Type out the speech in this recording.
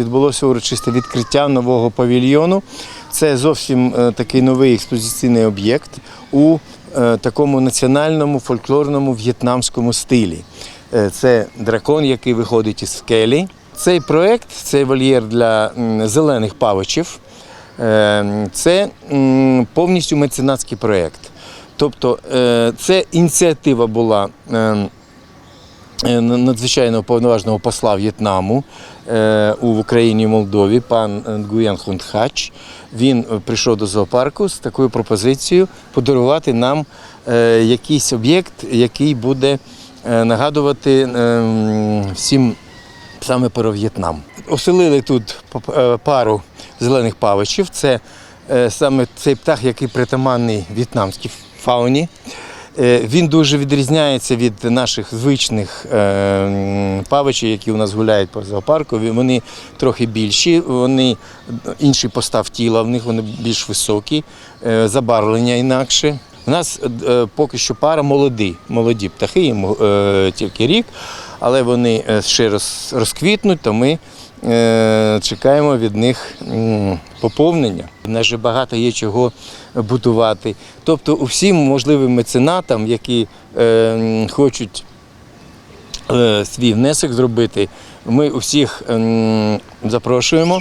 Відбулося урочисте відкриття нового павільйону. Це зовсім е, такий новий експозиційний об'єкт у е, такому національному фольклорному в'єтнамському стилі. Е, Це дракон, який виходить із скелі. Цей проект це вольєр для зелених павичів. Це повністю меценатський проєкт. Тобто це ініціатива була е, е, надзвичайного повноважного посла В'єтнаму е, у Україні і Молдові, пан Нгуян Хунтхач. Він е, прийшов до зоопарку з такою пропозицією подарувати нам е, якийсь об'єкт, який буде е, нагадувати е, всім саме про В'єтнам. Оселили тут е, пару зелених павичів. Це е, саме цей птах, який притаманний в'єтнамській фауні. Е, Він дуже відрізняється від наших звичних е, павичів, які у нас гуляють по зоопарку. Вони трохи більші, вони інший постав тіла, в них вони більш високі, е, забарвлення інакше. У нас поки що пара молоді, молоді птахи, їм тільки рік, але вони ще розквітнуть, то ми чекаємо від них поповнення. Нас багато є чого будувати. Тобто усім можливим меценатам, які е, хочуть е, свій внесок зробити, ми усіх запрошуємо